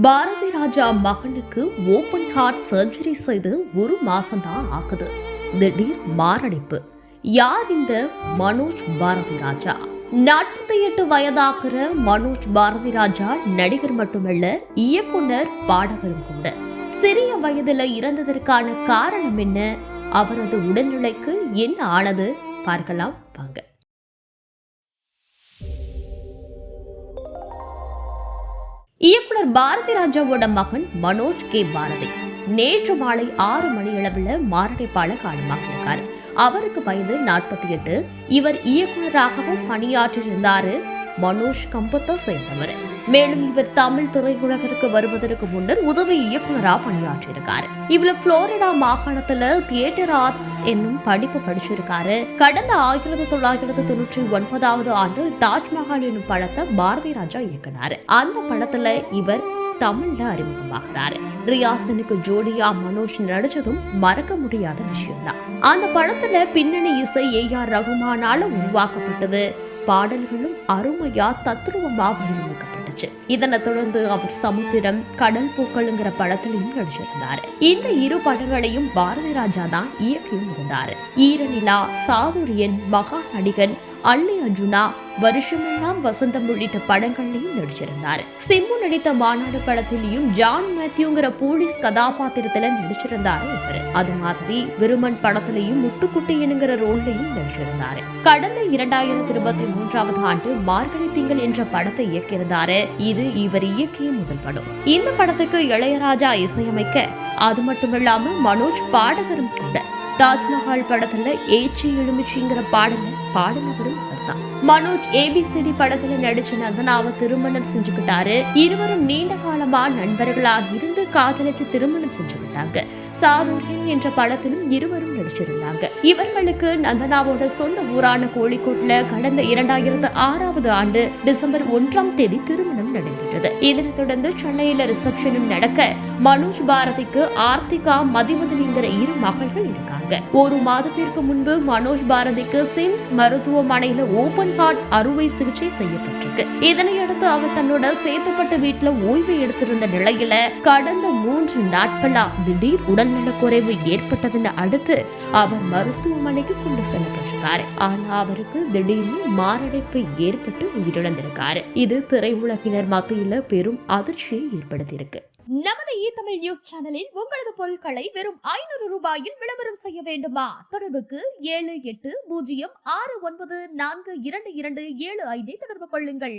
பாரதி ராஜா மகனுக்கு open heart surgery செய்து ஒரு மாசம்தான் ஆகுது. திடீர் மாரடைப்பு. யார் இந்த மனோஜ் பாரதி ராஜா? நாற்பத்தி எட்டு வயதாகிற மனோஜ் பாரதி ராஜா நடிகர் மட்டுமல்ல இயக்குனர் பாடகரும் கூட. சிறிய வயதில் இறந்ததற்கான காரணம் என்ன? அவரது உடல்நிலைக்கு என்ன ஆனது? பார்க்கலாம் வாங்க. இயக்குனர் பாரதி ராஜாவோட மகன் மனோஜ் கே. பாரதி நேற்று மாலை ஆறு மணி அளவில் மாரடைப்பால காலமாக இருக்காரு. அவருக்கு வயது நாற்பத்தி எட்டு. இவர் இயக்குநராகவும் பணியாற்றியிருந்தாரு. மனோஜ் கம்பத்தை சேர்ந்தவர். மேலும் இவர் தமிழ் திரையுலகிற்கு வருவதற்கு முன்னர் உதவி இயக்குனரா பணியாற்றியிருக்காரு. இவர் புளோரிடா மாகாணத்துல தியேட்டர் ஆர்ட்ஸ் என்னும் படிப்பு படிச்சிருக்காரு. கடந்த ஆயிரத்தி தொள்ளாயிரத்தி தொண்ணூற்றி ஒன்பதாவது ஆண்டு தாஜ்மஹால் என்னும் படத்தை பாரதி ராஜா இயக்குனாரு. அந்த படத்துல இவர் தமிழ்ல அறிமுகமாகிறாரு. ரியாசனுக்கு ஜோடியா மனோஜ் நடிச்சதும் மறக்க முடியாத விஷயம்தான். அந்த படத்துல பின்னணி இசை ஏ ஆர் ரகுமானால உருவாக்கப்பட்டது. பாடல்களும் அருமையா தத்ரூபமா வடிவமைக்கப்பட்டுச்சு இதனை தொடர்ந்து அவர் சமுத்திரம் கடல் பூக்கள்ங்கிற படத்திலையும் நடிச்சிருந்தாரு. இந்த இரு படங்களையும் பாரதி ராஜா தான் இயக்கியும் இருந்தாரு. ஈரநிலா சாதுரியன் மகா நடிகன் அள்ளி அர்ஜுனா வருஷமெல்லாம் வசந்தம் உள்ளிட்ட படங்கள்லையும் நடிச்சிருந்தாரு. சிம்பு நடித்த மாநாடு படத்திலையும் ஜான் மேத்யூங்கிற போலீஸ் கதாபாத்திரத்துல நடிச்சிருந்தாரு இவர். அது மாதிரி விருமன் படத்திலையும் முத்துக்குட்டி என்கிற ரோல்லையும் நடிச்சிருந்தாரு. கடந்த இரண்டாயிரத்தி இருபத்தி மூன்றாவது ஆண்டு மார்கழி திங்கள் என்ற படத்தை இயக்கியிருந்தாரு. இது இவர் இயக்கிய முதல் படம். இந்த படத்துக்கு இளையராஜா இசையமைக்க அது மட்டுமில்லாம மனோஜ் பாடகரும் கூட. தாஜ்மஹால் படத்துல ஏச்சி எலுமிச்சிங்கிற பாடல பாடினவரும் அவர்தான் மனோஜ் ஏபிசிடி படத்துல நடிச்ச நந்தனாவை திருமணம் செஞ்சுக்கிட்டாரு. இருவரும் நீண்ட காலமா நண்பர்களாக இருந்து காதலிச்சு திருமணம் செஞ்சுக்கிட்டாங்க சாதுரியம் என்ற படத்திலும் இருவரும் நடிச்சிருந்தாங்க. இவர்களுக்கு நந்தனாவோட சொந்த ஊரான கோழிக்கோட்ல கடந்த இரண்டாயிரத்து ஆறாவது ஆண்டு டிசம்பர் ஒன்றாம் தேதி திருமணம் நடைபெற்றது. இதனைத் தொடர்ந்து சென்னையில ரிசப்ஷனும் நடக்க மனோஜ் பாரதிக்கு ஆர்த்திகா மதிவதனிங்கிற இரு மகள்கள் இருக்காங்க. ஒரு மாதத்திற்கு முன்பு மனோஜ் பாரதிக்கு சிம்ஸ் மருத்துவமனையில ஓபன் ஹார்ட் அறுவை சிகிச்சை செய்யப்பட்டிருக்கு. இதனையடுத்து அவர் தன்னோட சேத்துப்பட்ட வீட்டுல ஓய்வு எடுத்திருந்த நிலையில கடந்த மூன்று நாட்களா திடீர் உடல்நலக்குறைவு ஏற்பட்டதனை அடுத்து அவர் மருத்துவமனைக்கு கொண்டு செல்லப்பட்டிருக்காரு. ஆனா அவருக்கு திடீர்னு மாரடைப்பு ஏற்பட்டு உயிரிழந்திருக்காரு. இது திரையுலகினர் மத்தியில பெரும் அதிர்ச்சியை ஏற்படுத்தியிருக்கு. நமது இ தமிழ் நியூஸ் சேனலில் உங்களது பொருட்களை வெறும் ஐநூறு ரூபாயில் விளம்பரம் செய்ய வேண்டுமா? தொடர்புக்கு ஏழு எட்டு பூஜ்ஜியம் ஆறு ஒன்பது நான்கு இரண்டு இரண்டு ஏழு ஐந்தை தொடர்பு கொள்ளுங்கள்.